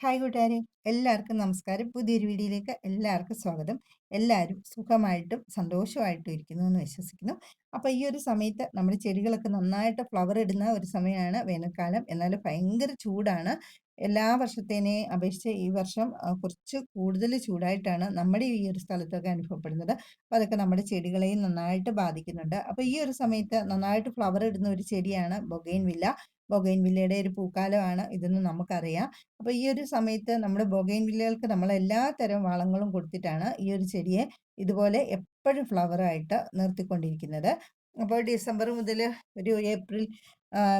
Hi കൂട്ടുകാരെ. എല്ലാവർക്കും നമസ്കാരം. പുതിയൊരു വീഡിയോയിലേക്ക് എല്ലാവർക്കും സ്വാഗതം. എല്ലാവരും സുഖമായിട്ടും സന്തോഷമായിട്ടും ഇരിക്കുന്നു എന്ന് വിശ്വസിക്കുന്നു. അപ്പോൾ ഈ ഒരു സമയത്ത് നമ്മുടെ ചെടികളൊക്കെ നന്നായിട്ട് ഫ്ലവർ ഇടുന്ന ഒരു സമയമാണ് വേനൽക്കാലം. എന്നാൽ ഭയങ്കര ചൂടാണ്. എല്ലാ വർഷത്തേനെ അപേക്ഷിച്ച് ഈ വർഷം കുറച്ച് കൂടുതൽ ചൂടായിട്ടാണ് നമ്മുടെ ഈ ഒരു സ്ഥലത്തൊക്കെ അനുഭവപ്പെടുന്നത്. അപ്പോൾ അതൊക്കെ നമ്മുടെ ചെടികളെയും നന്നായിട്ട് ബാധിക്കുന്നുണ്ട്. അപ്പോൾ ഈ ഒരു സമയത്ത് നന്നായിട്ട് ഫ്ലവർ ഇടുന്ന ഒരു ചെടിയാണ് ബൊഗൈൻ വില്ല. ബൊഗൈൻ വില്ലയുടെ ഒരു പൂക്കാലമാണ് ഇതെന്ന് നമുക്കറിയാം. അപ്പോൾ ഈ ഒരു സമയത്ത് നമ്മുടെ ബൊഗൈൻ വില്ലകൾക്ക് നമ്മൾ എല്ലാ തരം വളങ്ങളും കൊടുത്തിട്ടാണ് ഈ ഒരു ചെടിയെ ഇതുപോലെ എപ്പോഴും ഫ്ലവറായിട്ട് നിർത്തിക്കൊണ്ടിരിക്കുന്നത്. അപ്പോൾ ഡിസംബർ മുതൽ ഒരു ഏപ്രിൽ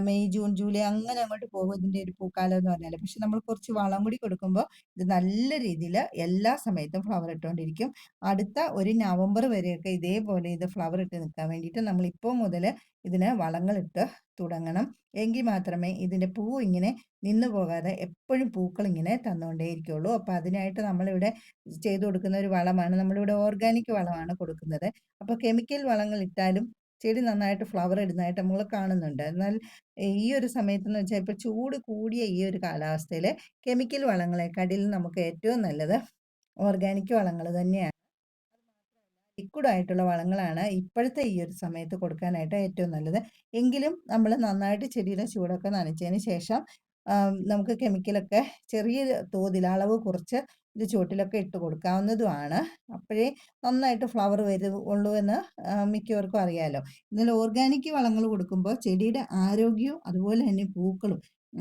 മെയ് ജൂൺ ജൂലൈ അങ്ങനെ അങ്ങോട്ട് പോകും ഇതിന്റെ ഒരു പൂക്കാലം എന്ന് പറഞ്ഞാൽ. പക്ഷെ നമ്മൾ കുറച്ച് വളം കൂടി കൊടുക്കുമ്പോൾ ഇത് നല്ല രീതിയിൽ എല്ലാ സമയത്തും ഫ്ലവർ ഇട്ടുകൊണ്ടിരിക്കും. അടുത്ത ഒരു നവംബർ വരെയൊക്കെ ഇതേപോലെ ഇത് ഫ്ലവർ ഇട്ട് നിൽക്കാൻ വേണ്ടിയിട്ട് നമ്മൾ ഇപ്പോൾ മുതൽ ഇതിന് വളങ്ങളിട്ട് തുടങ്ങണം. എങ്കിൽ മാത്രമേ ഇതിന്റെ പൂ ഇങ്ങനെ നിന്നു പോകാതെ എപ്പോഴും പൂക്കൾ ഇങ്ങനെ തന്നുകൊണ്ടേയിരിക്കുള്ളൂ. അപ്പോൾ അതിനായിട്ട് നമ്മളിവിടെ ചെയ്തു കൊടുക്കുന്ന ഒരു വളമാണ്. നമ്മളിവിടെ ഓർഗാനിക് വളമാണ് കൊടുക്കുന്നത്. അപ്പോൾ കെമിക്കൽ വളങ്ങൾ ഇട്ടാലും ചെടി നന്നായിട്ട് ഫ്ലവർ ഇടുന്നതായിട്ട് നമ്മൾ കാണുന്നുണ്ട്. എന്നാൽ ഈ ഒരു സമയത്തെന്ന് വെച്ചാൽ ഇപ്പോൾ ചൂട് കൂടിയ ഈ ഒരു കാലാവസ്ഥയിൽ കെമിക്കൽ വളങ്ങളെക്കാട്ടിലും നമുക്ക് ഏറ്റവും നല്ലത് ഓർഗാനിക് വളങ്ങൾ തന്നെയാണ്. ലിക്വിഡായിട്ടുള്ള വളങ്ങളാണ് ഇപ്പോഴത്തെ ഈ ഒരു സമയത്ത് കൊടുക്കാനായിട്ട് ഏറ്റവും നല്ലത്. എങ്കിലും നമ്മൾ നന്നായിട്ട് ചെടിയുടെ ചൂടൊക്കെ നനച്ചതിന് ശേഷം നമുക്ക് കെമിക്കലൊക്കെ ചെറിയ തോതിൽ അളവ് കുറച്ച് ഇത് ചുവട്ടിലൊക്കെ ഇട്ട് കൊടുക്കാവുന്നതുമാണ്. അപ്പോഴേ നന്നായിട്ട് ഫ്ലവർ വരുള്ളൂ എന്ന് മിക്കവർക്കും അറിയാമല്ലോ എന്നാൽ ഓർഗാനിക് വളങ്ങൾ കൊടുക്കുമ്പോൾ ചെടിയുടെ ആരോഗ്യവും അതുപോലെ തന്നെ പൂക്കളും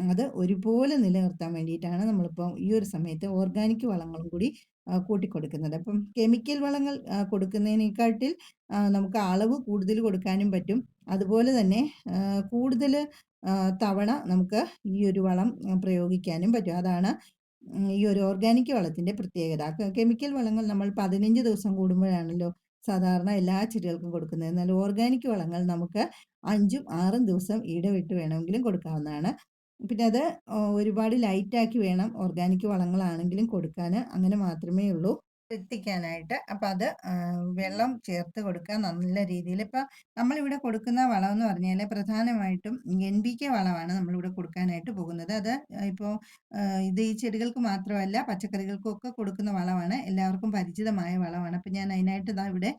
അത് ഒരുപോലെ നിലനിർത്താൻ വേണ്ടിയിട്ടാണ് നമ്മളിപ്പോൾ ഈ ഒരു സമയത്ത് ഓർഗാനിക് വളങ്ങളും കൂടി കൂട്ടിക്കൊടുക്കുന്നത്. അപ്പം കെമിക്കൽ വളങ്ങൾ കൊടുക്കുന്നതിനെക്കാട്ടിൽ നമുക്ക് അളവ് കൂടുതൽ കൊടുക്കാനും പറ്റും. അതുപോലെ തന്നെ കൂടുതൽ തവണ നമുക്ക് ഈ ഒരു വളം പ്രയോഗിക്കാനും പറ്റും. അതാണ് ഈ ഒരു ഓർഗാനിക് വളത്തിന്റെ പ്രത്യേകത. കെമിക്കൽ വളങ്ങൾ നമ്മൾ പതിനഞ്ച് ദിവസം കൂടുമ്പോഴാണല്ലോ സാധാരണ എല്ലാ ചെടികൾക്കും കൊടുക്കുന്നത്. എന്നാൽ ഓർഗാനിക് വളങ്ങൾ നമുക്ക് അഞ്ചും ആറും ദിവസം ഇടവിട്ട് വേണമെങ്കിലും കൊടുക്കാവുന്നതാണ്. പിന്നെ അത് ഒരുപാട് ലൈറ്റാക്കി വേണം ഓർഗാനിക് വളങ്ങളാണെങ്കിലും കൊടുക്കാൻ അങ്ങനെ മാത്രമേ ഉള്ളൂ. എത്തിക്കാനായിട്ട്. അപ്പം അത് വെള്ളം ചേർത്ത് കൊടുക്കുക നല്ല രീതിയിൽ ഇപ്പം നമ്മളിവിടെ കൊടുക്കുന്ന വളം എന്ന് പറഞ്ഞാൽ പ്രധാനമായിട്ടും എൻ പി കെ വളമാണ് നമ്മളിവിടെ കൊടുക്കാനായിട്ട് പോകുന്നത്. അത് ഇപ്പോൾ ഇത് ഈ ചെടികൾക്ക് മാത്രമല്ല പച്ചക്കറികൾക്കും ഒക്കെ കൊടുക്കുന്ന വളമാണ്. എല്ലാവർക്കും പരിചിതമായ വളമാണ്. അപ്പം ഞാൻ അതിനായിട്ട് ഇതാ ഇവിടെ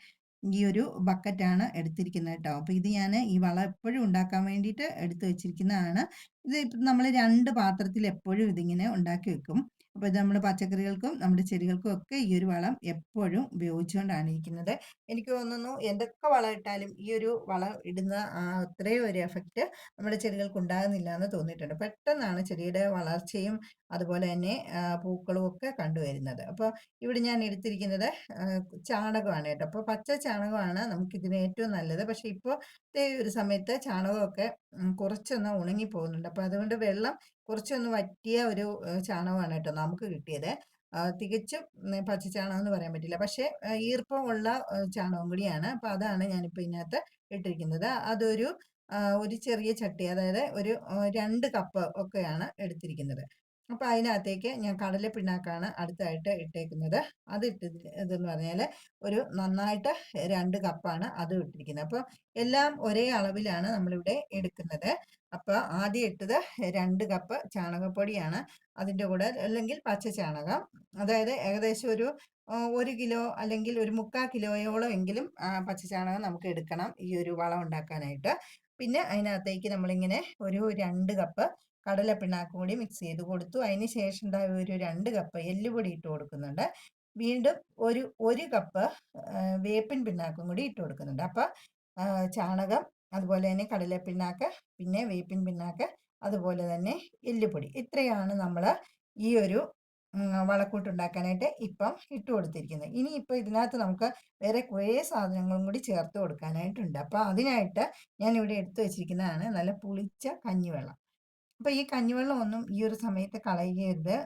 ഈ ഒരു ബക്കറ്റാണ് എടുത്തിരിക്കുന്നത് കേട്ടോ. അപ്പോൾ ഇത് ഞാൻ ഈ വളം എപ്പോഴും ഉണ്ടാക്കാൻ വേണ്ടിയിട്ട് എടുത്തു വെച്ചിരിക്കുന്നതാണ്. ഇത് നമ്മൾ രണ്ട് പാത്രത്തിൽ എപ്പോഴും ഇതിങ്ങനെ ഉണ്ടാക്കി വെക്കും. അപ്പോൾ ഇത് നമ്മൾ പച്ചക്കറികൾക്കും നമ്മുടെ ചെടികൾക്കും ഒക്കെ ഈ ഒരു വളം എപ്പോഴും ഉപയോഗിച്ചുകൊണ്ടാണ് ഇരിക്കുന്നത്. എനിക്ക് തോന്നുന്നു എന്തൊക്കെ വളം ഇട്ടാലും ഈ ഒരു വളം ഇടുന്ന ആ അത്രയും ഒരു എഫക്റ്റ് നമ്മുടെ ചെടികൾക്ക് ഉണ്ടാകുന്നില്ല എന്ന് തോന്നിയിട്ടുണ്ട്. പെട്ടെന്നാണ് ചെടിയുടെ വളർച്ചയും അതുപോലെ തന്നെ പൂക്കളും ഒക്കെ കണ്ടുവരുന്നത്. അപ്പോൾ ഇവിടെ ഞാൻ എടുത്തിരിക്കുന്നത് ചാണകമാണ് കേട്ടോ. അപ്പോൾ പച്ച ചാണകമാണ് നമുക്കിതിന് ഏറ്റവും നല്ലത്. പക്ഷേ ഇപ്പോൾ ഒരു സമയത്ത് ചാണകമൊക്കെ കുറച്ചൊന്ന് ഉണങ്ങി പോകുന്നുണ്ട് അപ്പോൾ അതുകൊണ്ട് വെള്ളം കുറച്ചൊന്ന് വറ്റിയ ഒരു ചാണകമാണ് കേട്ടോ നമുക്ക് കിട്ടിയത്. തികച്ചും പച്ചച്ചാണകം എന്ന് പറയാൻ പറ്റില്ല. പക്ഷേ ഈർപ്പമുള്ള ചാണകം കൂടിയാണ്. അപ്പോൾ അതാണ് ഞാനിപ്പോൾ ഇതിനകത്ത് ഇട്ടിരിക്കുന്നത്. അതൊരു ഒരു ചെറിയ ചട്ടി അതായത് ഒരു രണ്ട് കപ്പ് ഒക്കെയാണ് എടുത്തിരിക്കുന്നത്. അപ്പോൾ അതിനകത്തേക്ക് ഞാൻ കടല പിണ്ണാക്കാണ് അടുത്തായിട്ട് ഇട്ടേക്കുന്നത്. അത് ഇട്ട് ഇതെന്ന് പറഞ്ഞാൽ ഒരു നന്നായിട്ട് രണ്ട് കപ്പാണ് അത് ഇട്ടിരിക്കുന്നത്. അപ്പോൾ എല്ലാം ഒരേ അളവിലാണ് നമ്മളിവിടെ എടുക്കുന്നത്. അപ്പോൾ ആദ്യം ഇട്ടത് രണ്ട് കപ്പ് ചാണകപ്പൊടിയാണ്. അതിന്റെ കൂടെ അല്ലെങ്കിൽ പച്ച ചാണകം. അതായത് ഏകദേശം ഒരു ഒരു കിലോ അല്ലെങ്കിൽ ഒരു മുക്കാൽ കിലോയോളം എങ്കിലും പച്ച ചാണകം നമുക്ക് എടുക്കണം ഈ ഒരു വളം ഉണ്ടാക്കാനായിട്ട്. പിന്നെ അതിനകത്തേക്ക് നമ്മളിങ്ങനെ ഒരു രണ്ട് കപ്പ് കടല പിണ്ണാക്ക് കൂടി മിക്സ് ചെയ്ത് കൊടുത്തു. അതിന് ശേഷം ഉണ്ടായ ഒരു രണ്ട് കപ്പ് എല്ലുപൊടി ഇട്ട് കൊടുക്കുന്നുണ്ട്. വീണ്ടും ഒരു ഒരു കപ്പ് വേപ്പിൻ പിണ്ണാക്കും കൂടി ഇട്ട് കൊടുക്കുന്നുണ്ട്. അപ്പം ചാണകം അതുപോലെ തന്നെ കടലപ്പിണ്ണാക്ക് പിന്നെ വേപ്പിൻ പിണ്ണാക്ക് അതുപോലെ തന്നെ എല്ലുപൊടി. ഇത്രയാണ് നമ്മൾ ഈ ഒരു വളക്കൂട്ടുണ്ടാക്കാനായിട്ട് ഇപ്പം ഇട്ട് കൊടുത്തിരിക്കുന്നത്. ഇനി ഇപ്പോൾ ഇതിനകത്ത് നമുക്ക് വേറെ കുറേ സാധനങ്ങളും കൂടി ചേർത്ത് കൊടുക്കാനായിട്ടുണ്ട്. അപ്പോൾ അതിനായിട്ട് ഞാൻ ഇവിടെ എടുത്തു വെച്ചിരിക്കുന്നതാണ് നല്ല പുളിച്ച കഞ്ഞിവെള്ളം. അപ്പോൾ ഈ കഞ്ഞിവെള്ളം ഒന്നും ഈ ഒരു സമയത്ത് കളയരുത്.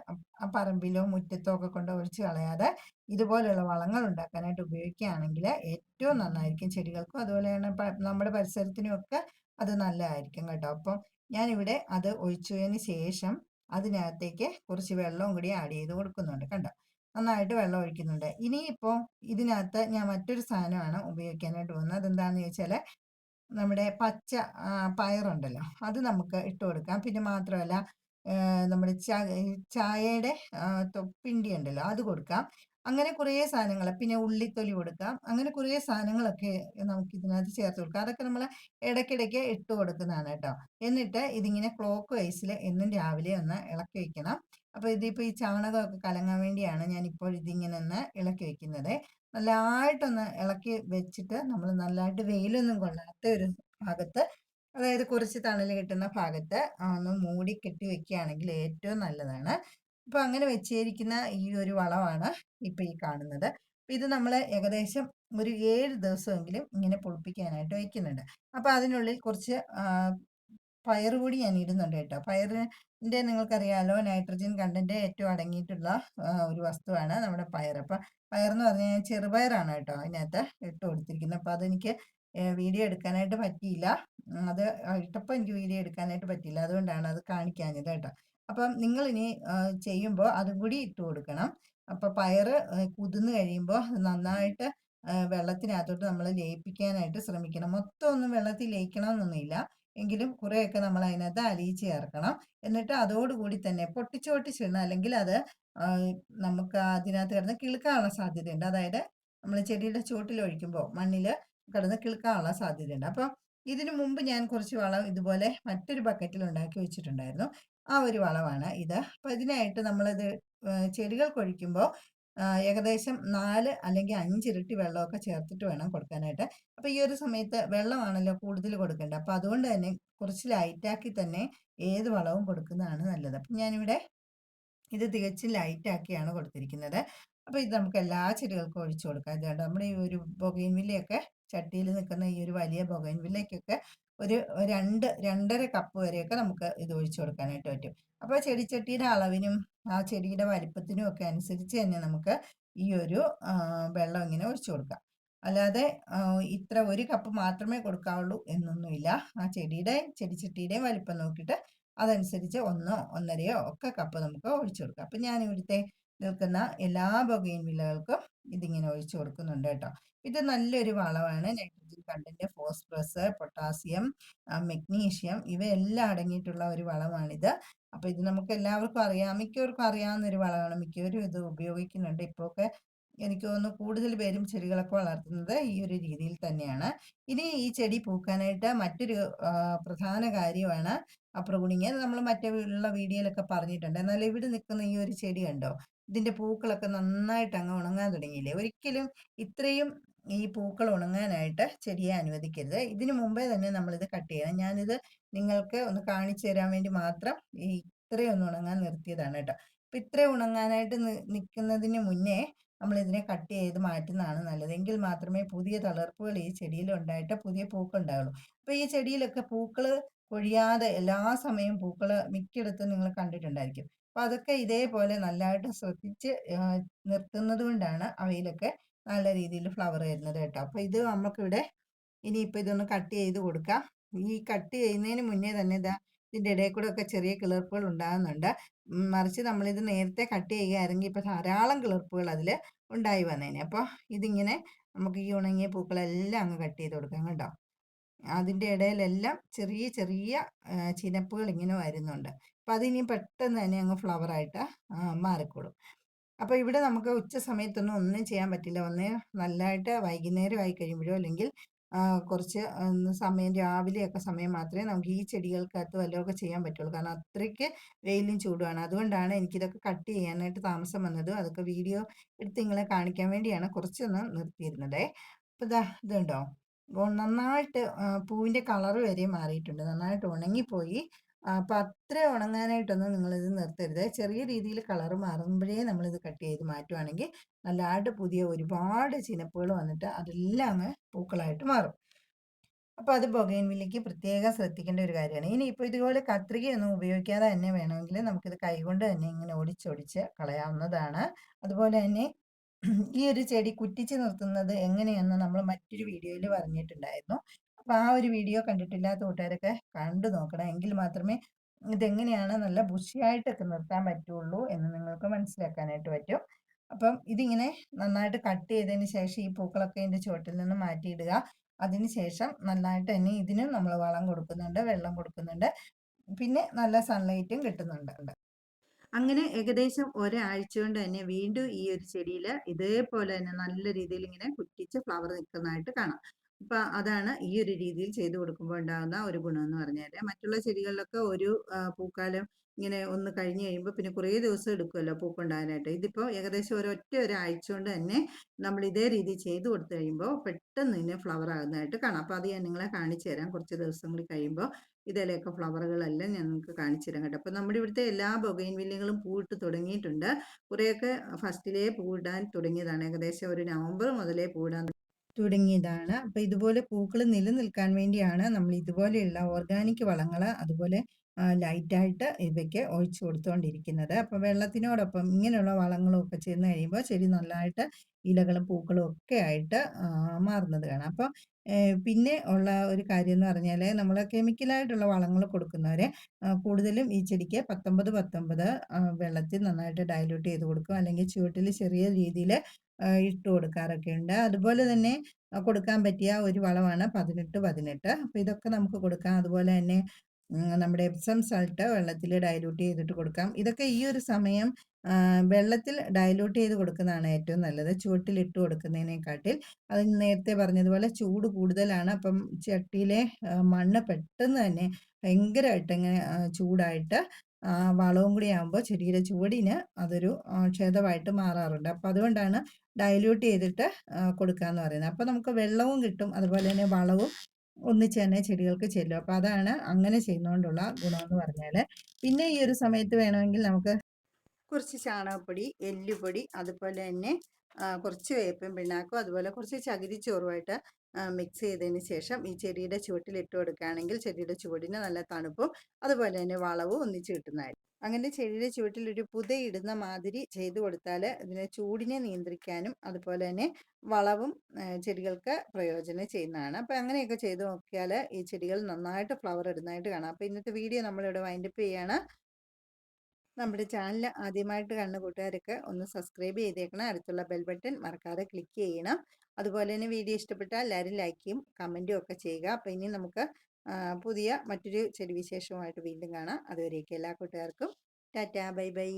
പറമ്പിലോ മുറ്റത്തോ ഒക്കെ കൊണ്ട് ഒഴിച്ച് കളയാതെ ഇതുപോലെയുള്ള വളങ്ങൾ ഉണ്ടാക്കാനായിട്ട് ഉപയോഗിക്കുകയാണെങ്കിൽ ഏറ്റവും നന്നായിരിക്കും ചെടികൾക്കും. അതുപോലെ തന്നെ നമ്മുടെ പരിസരത്തിനും ഒക്കെ അത് നല്ലതായിരിക്കും കേട്ടോ. അപ്പം ഞാനിവിടെ അത് ഒഴിച്ചതിന് ശേഷം അതിനകത്തേക്ക് കുറച്ച് വെള്ളവും കൂടി ആഡ് ചെയ്ത് കൊടുക്കുന്നുണ്ട് കണ്ടോ? നന്നായിട്ട് വെള്ളം ഒഴിക്കുന്നുണ്ട്. ഇനിയിപ്പോൾ ഇതിനകത്ത് ഞാൻ മറ്റൊരു സാധനമാണ് ഉപയോഗിക്കാനായിട്ട് പോകുന്നത്. അതെന്താണെന്ന് ചോദിച്ചാൽ നമ്മുടെ പച്ച പയറുണ്ടല്ലോ അത് നമുക്ക് ഇട്ട് കൊടുക്കാം. പിന്നെ മാത്രമല്ല നമ്മുടെ ചായയുടെ തൊപ്പിണ്ടി ഉണ്ടല്ലോ അത് കൊടുക്കാം. അങ്ങനെ കുറേ സാധനങ്ങൾ പിന്നെ ഉള്ളിത്തൊലി കൊടുക്കാം. അങ്ങനെ കുറേ സാധനങ്ങളൊക്കെ നമുക്ക് ഇതിനകത്ത് ചേർത്ത് കൊടുക്കാം. അതൊക്കെ നമ്മൾ ഇടയ്ക്കിടയ്ക്ക് ഇട്ട് കൊടുക്കുന്നതാണ് കേട്ടോ. എന്നിട്ട് ഇതിങ്ങനെ ക്ലോക്ക് വൈസിൽ എന്നും രാവിലെ ഒന്ന് ഇളക്കി വെക്കണം. അപ്പോൾ ഇതിപ്പോൾ ഈ ചാണകമൊക്കെ കലങ്ങാൻ വേണ്ടിയാണ് ഞാൻ ഇപ്പോൾ ഇതിങ്ങനെ ഒന്ന് ഇളക്കി വെക്കുന്നത്. നല്ലതായിട്ടൊന്ന് ഇളക്കി വെച്ചിട്ട് നമ്മൾ നല്ലതായിട്ട് വെയിലൊന്നും കൊള്ളാത്ത ഒരു ഭാഗത്ത് അതായത് കുറച്ച് തണൽ കിട്ടുന്ന ഭാഗത്ത് ഒന്ന് മൂടി കെട്ടി വെക്കുകയാണെങ്കിൽ ഏറ്റവും നല്ലതാണ്. അപ്പോൾ അങ്ങനെ വെച്ചിരിക്കുന്ന ഈ ഒരു വളമാണ് ഇപ്പൊ ഈ കാണുന്നത്. ഇത് നമ്മൾ ഏകദേശം ഒരു ഏഴ് ദിവസമെങ്കിലും ഇങ്ങനെ പൊളിപ്പിക്കാനായിട്ട് വയ്ക്കുന്നുണ്ട് അപ്പോൾ അതിനുള്ളിൽ കുറച്ച് പയർ കൂടി ഞാൻ ഇടുന്നുണ്ട് കേട്ടോ പയറിന്റെ നിങ്ങൾക്കറിയാലോ നൈട്രജൻ കണ്ടന്റ് ഏറ്റവും അടങ്ങിയിട്ടുള്ള ഒരു വസ്തുവാണ് നമ്മുടെ പയർ. അപ്പം പയർ എന്ന് പറഞ്ഞു കഴിഞ്ഞാൽ ചെറുപയറാണ് കേട്ടോ അതിനകത്ത് ഇട്ട് കൊടുത്തിരിക്കുന്നത്. അപ്പോൾ അതെനിക്ക് വീഡിയോ എടുക്കാനായിട്ട് പറ്റിയില്ല. അത് ഇട്ടപ്പോൾ എനിക്ക് വീഡിയോ എടുക്കാനായിട്ട് പറ്റിയില്ല. അതുകൊണ്ടാണ് അത് കാണിക്കാഞ്ഞത് കേട്ടോ. അപ്പം നിങ്ങൾ ഇനി ചെയ്യുമ്പോൾ അതും കൂടി ഇട്ട് കൊടുക്കണം. അപ്പോൾ പയർ കുതിർന്ന് കഴിയുമ്പോൾ നന്നായിട്ട് വെള്ളത്തിനകത്തോട്ട് നമ്മൾ ലയിപ്പിക്കാനായിട്ട് ശ്രമിക്കണം. മൊത്തം ഒന്നും വെള്ളത്തിൽ ലയിക്കണമെന്നൊന്നുമില്ല. എങ്കിലും കുറേയൊക്കെ നമ്മൾ അതിനകത്ത് അലിയിച്ച് ചേർക്കണം. എന്നിട്ട് അതോടുകൂടി തന്നെ പൊട്ടിച്ചോട്ടി പൊട്ടിച്ചിടണം അല്ലെങ്കിൽ അത് നമുക്ക് അതിനകത്ത് കിടന്ന് കിളുക്കാനുള്ള സാധ്യതയുണ്ട്. അതായത് നമ്മൾ ചെടിയുടെ ചുവട്ടിൽ ഒഴിക്കുമ്പോൾ മണ്ണിൽ കിടന്ന് കിളുക്കാനുള്ള സാധ്യതയുണ്ട്. അപ്പോൾ ഇതിനു മുമ്പ് ഞാൻ കുറച്ച് വളം ഇതുപോലെ മറ്റൊരു ബക്കറ്റിൽ ഉണ്ടാക്കി വെച്ചിട്ടുണ്ടായിരുന്നു. ആ ഒരു വളമാണ് ഇത്. അപ്പം ഇതിനായിട്ട് നമ്മളിത് ചെടികൾക്ക് ഏകദേശം നാല് അല്ലെങ്കിൽ അഞ്ച് ഇരട്ടി വെള്ളമൊക്കെ ചേർത്തിട്ട് വേണം കൊടുക്കാനായിട്ട്. അപ്പോൾ ഈ ഒരു സമയത്ത് വെള്ളമാണല്ലോ കൂടുതൽ കൊടുക്കേണ്ടത്. അപ്പോൾ അതുകൊണ്ട് തന്നെ കുറച്ച് ലൈറ്റാക്കി തന്നെ ഏത് വളവും കൊടുക്കുന്നതാണ് നല്ലത്. അപ്പം ഞാനിവിടെ ഇത് തികച്ചും ലൈറ്റാക്കിയാണ് കൊടുത്തിരിക്കുന്നത്. അപ്പോൾ ഇത് നമുക്ക് എല്ലാ ചെടികൾക്കും ഒഴിച്ചു കൊടുക്കാം. ഇതുകൊണ്ട് നമ്മുടെ ഈ ഒരു ബൊഗൈൻവില്ലയൊക്കെ ചട്ടിയിൽ നിൽക്കുന്ന ഈ ഒരു വലിയ ബൊഗൈൻവില്ലയ്ക്കൊക്കെ ഒരു രണ്ട് രണ്ടര കപ്പ് വരെയൊക്കെ നമുക്ക് ഇത് ഒഴിച്ചു കൊടുക്കാനായിട്ട് പറ്റും. അപ്പോൾ ചെടിച്ചട്ടിയുടെ അളവിനും ആ ചെടിയുടെ വലിപ്പത്തിനും ഒക്കെ അനുസരിച്ച് തന്നെ നമുക്ക് ഈ ഒരു വെള്ളം ഇങ്ങനെ ഒഴിച്ചു കൊടുക്കാം. അല്ലാതെ ഇത്ര ഒരു കപ്പ് മാത്രമേ കൊടുക്കാവുള്ളൂ എന്നൊന്നുമില്ല. ആ ചെടിയുടെ ചെടിച്ചട്ടിയുടെയും വലിപ്പം നോക്കിയിട്ട് അതനുസരിച്ച് ഒന്നോ ഒന്നരയോ ഒക്കെ കപ്പ് നമുക്ക് ഒഴിച്ചു കൊടുക്കാം. അപ്പം ഞാൻ ഇവിടുത്തെ നിൽക്കുന്ന എല്ലാ ബൊഗൈൻ വില്ലകൾക്കും ഇതിങ്ങനെ ഒഴിച്ചു കൊടുക്കുന്നുണ്ട് കേട്ടോ. ഇത് നല്ലൊരു വളമാണ്. Nitrogen content phosphorus potassium magnesium ഇവയെല്ലാം അടങ്ങിയിട്ടുള്ള ഒരു വളമാണിത്. അപ്പോൾ ഇത് നമുക്ക് എല്ലാവർക്കും അറിയാം മിക്കവർക്കും അറിയാവുന്ന ഒരു വളമാണ്. മിക്കവരും ഇത് ഉപയോഗിക്കുന്നുണ്ട്. ഇപ്പോഴൊക്കെ എനിക്ക് തോന്നുന്നു കൂടുതൽ പേരും ചെടികളൊക്കെ വളർത്തുന്നത് ഈ ഒരു രീതിയിൽ തന്നെയാണ്. ഇനി ഈ ചെടി പൂക്കാനായിട്ട് മറ്റൊരു പ്രധാന കാര്യമാണ് അപ്രഗുണിങ് നമ്മൾ മറ്റുള്ള വീഡിയോയിലൊക്കെ പറഞ്ഞിട്ടുണ്ട്. എന്നാൽ ഇവിടെ നിൽക്കുന്ന ഈ ഒരു ചെടി കണ്ടോ? ഇതിന്റെ പൂക്കളൊക്കെ നന്നായിട്ട് അങ്ങ് ഉണങ്ങാൻ തുടങ്ങിയില്ലേ? ഒരിക്കലും ഇത്രയും ഈ പൂക്കൾ ഉണങ്ങാനായിട്ട് ചെടിയെ അനുവദിക്കരുത്. ഇതിനു മുമ്പേ തന്നെ നമ്മളിത് കട്ട് ചെയ്യണം. ഞാനിത് നിങ്ങൾക്ക് ഒന്ന് കാണിച്ചു തരാൻ വേണ്ടി മാത്രം ഈ ഇത്രയും ഒന്ന് ഉണങ്ങാൻ നിർത്തിയതാണ് കേട്ടോ. അപ്പം ഇത്രയും ഉണങ്ങാനായിട്ട് നിൽക്കുന്നതിന് മുന്നേ നമ്മൾ ഇതിനെ കട്ട് ചെയ്ത് മാറ്റുന്നതാണ് നല്ലത്. എങ്കിൽ മാത്രമേ പുതിയ തളർപ്പുകൾ ഈ ചെടിയിൽ ഉണ്ടായിട്ട് പുതിയ പൂക്കൾ ഉണ്ടാവുള്ളൂ. അപ്പോൾ ഈ ചെടിയിലൊക്കെ പൂക്കൾ കൊഴിയാതെ എല്ലാ സമയവും പൂക്കൾ മിക്കയിടത്തും നിങ്ങൾ കണ്ടിട്ടുണ്ടായിരിക്കും. അപ്പോൾ അതൊക്കെ ഇതേപോലെ നല്ലതായിട്ട് ശ്രദ്ധിച്ച് നിർത്തുന്നത് കൊണ്ടാണ് അവയിലൊക്കെ നല്ല രീതിയിൽ ഫ്ലവർ വരുന്നത് കേട്ടോ. അപ്പോൾ ഇത് നമുക്കിവിടെ ഇനിയിപ്പോൾ ഇതൊന്ന് കട്ട് ചെയ്ത് കൊടുക്കാം. ഈ കട്ട് ചെയ്യുന്നതിന് മുന്നേ തന്നെ ഇതാ ഇതിന്റെ ഇടയിൽ കൂടെ ഒക്കെ ചെറിയ കിളിർപ്പുകൾ ഉണ്ടാകുന്നുണ്ട്. മറിച്ച് നമ്മളിത് നേരത്തെ കട്ട് ചെയ്യുകയാണെങ്കിൽ ഇപ്പോൾ ധാരാളം കിളിർപ്പുകൾ അതിൽ ഉണ്ടായി വന്നേനെ. അപ്പോൾ ഇതിങ്ങനെ നമുക്ക് ഈ ഉണങ്ങിയ പൂക്കളെല്ലാം അങ്ങ് കട്ട് ചെയ്ത് കൊടുക്കാം കേട്ടോ. അതിന്റെ ഇടയിലെല്ലാം ചെറിയ ചെറിയ ചിനപ്പുകൾ ഇങ്ങനെ വരുന്നുണ്ട്. അപ്പോൾ അതിനി പെട്ടെന്ന് തന്നെ അങ്ങ് ഫ്ലവറായിട്ട് മാറിക്കോളും. അപ്പോൾ ഇവിടെ നമുക്ക് ഉച്ച സമയത്തൊന്നും ഒന്നും ചെയ്യാൻ പറ്റില്ല. ഒന്ന് നല്ലതായിട്ട് വൈകുന്നേരം ആയി കഴിയുമ്പോഴോ അല്ലെങ്കിൽ കുറച്ച് സമയം രാവിലെയൊക്കെ സമയം മാത്രമേ നമുക്ക് ഈ ചെടികൾക്കകത്ത് വല്ലതൊക്കെ ചെയ്യാൻ പറ്റുള്ളൂ. കാരണം അത്രയ്ക്ക് വെയിലും ചൂടുമാണ്. അതുകൊണ്ടാണ് എനിക്കിതൊക്കെ കട്ട് ചെയ്യാനായിട്ട് താമസം വന്നത്. അതൊക്കെ വീഡിയോ എടുത്ത് നിങ്ങളെ കാണിക്കാൻ വേണ്ടിയാണ് കുറച്ചൊന്ന് നിർത്തിയിരുന്നത്. അപ്പോൾ ഇതാ ഇതുണ്ടോ? നന്നായിട്ട് പൂവിന്റെ കളർ വരെ മാറിയിട്ടുണ്ട്. നന്നായിട്ട് ഉണങ്ങിപ്പോയി. അപ്പം അത്ര ഉണങ്ങാനായിട്ടൊന്നും ഇത് നിർത്തരുത്. ചെറിയ രീതിയിൽ കളർ മാറുമ്പോഴേ നമ്മൾ ഇത് കട്ട് ചെയ്ത് മാറ്റുവാണെങ്കിൽ നല്ലതായിട്ട് പുതിയ ഒരുപാട് ചിനപ്പുകൾ വന്നിട്ട് അതെല്ലാം അങ്ങ് പൂക്കളായിട്ട് മാറും. അപ്പോൾ അത് ബൊഗൈൻവില്ലയ്ക്ക് പ്രത്യേകം ശ്രദ്ധിക്കേണ്ട ഒരു കാര്യമാണ്. ഇനി ഇപ്പോൾ ഇതുപോലെ കത്രികയൊന്നും ഉപയോഗിക്കാതെ തന്നെ വേണമെങ്കിൽ നമുക്കിത് കൈകൊണ്ട് തന്നെ ഇങ്ങനെ ഒടിച്ചൊടിച്ച് കളയാവുന്നതാണ്. അതുപോലെ തന്നെ ഈ ഒരു ചെടി കുറ്റിച്ച് നിർത്തുന്നത് എങ്ങനെയെന്ന് നമ്മൾ മറ്റൊരു വീഡിയോയിൽ പറഞ്ഞിട്ടുണ്ടായിരുന്നു. അപ്പോൾ ആ ഒരു വീഡിയോ കണ്ടിട്ടില്ലാത്ത കൂട്ടുകാരൊക്കെ കണ്ടു നോക്കണം. എങ്കിൽ മാത്രമേ ഇതെങ്ങനെയാണ് നല്ല ബുഷിയായിട്ടൊക്കെ നിർത്താൻ പറ്റുള്ളൂ എന്ന് നിങ്ങൾക്ക് മനസ്സിലാക്കാനായിട്ട് പറ്റും. അപ്പം ഇതിങ്ങനെ നന്നായിട്ട് കട്ട് ചെയ്തതിന് ശേഷം ഈ പൂക്കളൊക്കെ ഇതിന്റെ ചുവട്ടിൽ നിന്ന് മാറ്റിയിടുക. അതിന് ശേഷം നന്നായിട്ട് തന്നെ ഇതിനും നമ്മൾ വളം കൊടുക്കുന്നുണ്ട് വെള്ളം കൊടുക്കുന്നുണ്ട്. പിന്നെ നല്ല സൺലൈറ്റും കിട്ടുന്നുണ്ട്. അങ്ങനെ ഏകദേശം ഒരാഴ്ച കൊണ്ട് തന്നെ വീണ്ടും ഈ ഒരു ചെടിയിൽ ഇതേപോലെ തന്നെ നല്ല രീതിയിൽ ഇങ്ങനെ കുറ്റിച്ച് ഫ്ലവർ നിൽക്കുന്നതായിട്ട് കാണാം. അപ്പൊ അതാണ് ഈ ഒരു രീതിയിൽ ചെയ്തു കൊടുക്കുമ്പോൾ ഉണ്ടാകുന്ന ഒരു ഗുണം എന്ന് പറഞ്ഞാൽ മറ്റുള്ള ചെടികളിലൊക്കെ ഒരു പൂക്കാലം ഇങ്ങനെ ഒന്ന് കഴിഞ്ഞ് കഴിയുമ്പോൾ പിന്നെ കുറേ ദിവസം എടുക്കുമല്ലോ പൂക്കുണ്ടാകാനായിട്ട്. ഇതിപ്പോൾ ഏകദേശം ഒരൊറ്റ ഒരാഴ്ച കൊണ്ട് തന്നെ നമ്മൾ ഇതേ രീതി ചെയ്തു കൊടുത്തു കഴിയുമ്പോൾ പെട്ടെന്ന് ഇതിനെ ഫ്ലവർ ആകുന്നതായിട്ട് കാണാം. അപ്പോൾ അത് ഞാൻ നിങ്ങളെ കാണിച്ചു തരാം. കുറച്ച് ദിവസങ്ങൾ കഴിയുമ്പോൾ ഇതിലെയൊക്കെ ഫ്ലവറുകളെല്ലാം ഞാൻ നിങ്ങൾക്ക് കാണിച്ചു തരാം കേട്ടോ. അപ്പോൾ നമ്മുടെ ഇവിടുത്തെ എല്ലാ ബൊഗൈൻ വില്ലുകളും പൂവിട്ട് തുടങ്ങിയിട്ടുണ്ട്. കുറേയൊക്കെ ഫസ്റ്റിലേ പൂവിടാൻ തുടങ്ങിയതാണ്. ഏകദേശം ഒരു നവംബർ മുതലേ പൂവിടാൻ തുടങ്ങിയതാണ്. അപ്പോൾ ഇതുപോലെ പൂക്കൾ നിലനിൽക്കാൻ വേണ്ടിയാണ് നമ്മൾ ഇതുപോലെയുള്ള ഓർഗാനിക് വളങ്ങൾ അതുപോലെ ലൈറ്റായിട്ട് ഇവയ്ക്ക് ഒഴിച്ചു കൊടുത്തുകൊണ്ടിരിക്കുന്നത് അപ്പോൾ വെള്ളത്തിനോടൊപ്പം ഇങ്ങനെയുള്ള വളങ്ങളും ഒക്കെ ചെന്ന് കഴിയുമ്പോൾ ചെടി നന്നായിട്ട് ഇലകളും പൂക്കളും ഒക്കെ ആയിട്ട് മാറുന്നത് കാണാം. അപ്പോൾ പിന്നെ ഉള്ള ഒരു കാര്യം എന്ന് പറഞ്ഞാൽ നമ്മൾ കെമിക്കലായിട്ടുള്ള വളങ്ങൾ കൊടുക്കുന്നവരെ കൂടുതലും ഈ ചെടിക്ക് പത്തൊമ്പത് പത്തൊമ്പത് വെള്ളത്തിൽ നന്നായിട്ട് ഡയലൂട്ട് ചെയ്ത് കൊടുക്കും. അല്ലെങ്കിൽ ചുവട്ടിൽ ചെറിയ രീതിയിൽ ഇട്ട് കൊടുക്കാറൊക്കെ ഉണ്ട് അതുപോലെ തന്നെ കൊടുക്കാൻ പറ്റിയ ഒരു വളമാണ് പതിനെട്ട് പതിനെട്ട്. അപ്പോൾ ഇതൊക്കെ നമുക്ക് കൊടുക്കാം. അതുപോലെ തന്നെ നമ്മുടെ എപ്സം സൾട്ട് വെള്ളത്തിൽ ഡയലൂട്ട് ചെയ്തിട്ട് കൊടുക്കാം. ഇതൊക്കെ ഈ ഒരു സമയം വെള്ളത്തിൽ ഡയലൂട്ട് ചെയ്ത് കൊടുക്കുന്നതാണ് ഏറ്റവും നല്ലത്. ചുവട്ടിൽ ഇട്ട് കൊടുക്കുന്നതിനെക്കാട്ടിൽ. അത് നേരത്തെ പറഞ്ഞതുപോലെ ചൂട് കൂടുതലാണ്. അപ്പം ചട്ടിയിലെ മണ്ണ് പെട്ടെന്ന് തന്നെ ഭയങ്കരമായിട്ട് ഇങ്ങനെ ചൂടായിട്ട് വളവും കൂടി ആകുമ്പോൾ ചെടിയുടെ ചുവടിന് അതൊരു ക്ഷേതമായിട്ട് മാറാറുണ്ട്. അപ്പം അതുകൊണ്ടാണ് ഡൈല്യൂട്ട് ചെയ്തിട്ട് കൊടുക്കുക എന്ന് പറയുന്നത്. അപ്പോൾ നമുക്ക് വെള്ളവും കിട്ടും. അതുപോലെ തന്നെ വളവും ഒന്നിച്ച് തന്നെ ചെടികൾക്ക് ചെല്ലും. അപ്പോൾ അതാണ് അങ്ങനെ ചെയ്യുന്നതുകൊണ്ടുള്ള ഗുണമെന്ന് പറഞ്ഞാൽ പിന്നെ ഈ ഒരു സമയത്ത് വേണമെങ്കിൽ നമുക്ക് കുറച്ച് ചാണകപ്പൊടി എല്ലുപൊടി അതുപോലെ തന്നെ കുറച്ച് വേപ്പും പിണ്ണാക്കും അതുപോലെ കുറച്ച് ചകിരിച്ചോറുമായിട്ട് മിക്സ് ചെയ്തതിന് ശേഷം ഈ ചെടിയുടെ ചുവട്ടിൽ ഇട്ട് കൊടുക്കുകയാണെങ്കിൽ ചെടിയുടെ ചുവടിന് നല്ല തണുപ്പും അതുപോലെ തന്നെ വളവും ഒന്നിച്ച് കിട്ടുന്നതായിരിക്കും അങ്ങനെ ചെടിയുടെ ചുവട്ടിൽ ഒരു പുതയിടുന്ന മാതിരി ചെയ്തു കൊടുത്താൽ ഇതിനെ ചൂടിനെ നിയന്ത്രിക്കാനും അതുപോലെ തന്നെ വളവും ചെടികൾക്ക് പ്രയോജനം ചെയ്യുന്നതാണ്. അപ്പോൾ അങ്ങനെയൊക്കെ ചെയ്ത് നോക്കിയാൽ ഈ ചെടികൾ നന്നായിട്ട് ഫ്ലവർ ഇടുന്നതായിട്ട് കാണാം. അപ്പോൾ ഇന്നത്തെ വീഡിയോ നമ്മളിവിടെ വൈൻഡപ്പ് ചെയ്യാണ്. നമ്മുടെ ചാനൽ ആദ്യമായിട്ട് കണ്ട കൂട്ടുകാരൊക്കെ ഒന്ന് സബ്സ്ക്രൈബ് ചെയ്തേക്കണം. അടുത്തുള്ള ബെൽ ബട്ടൺ മറക്കാതെ ക്ലിക്ക് ചെയ്യണം. അതുപോലെ തന്നെ വീഡിയോ ഇഷ്ടപ്പെട്ടാൽ എല്ലാവരും ലൈക്കും കമന്റും ഒക്കെ ചെയ്യുക. അപ്പോൾ ഇനി നമുക്ക് പുതിയ മറ്റൊരു ചെടി വിശേഷവുമായിട്ട് വീണ്ടും കാണാം. അതുവരെയൊക്കെ എല്ലാ കൂട്ടുകാർക്കും. Tata bye bye.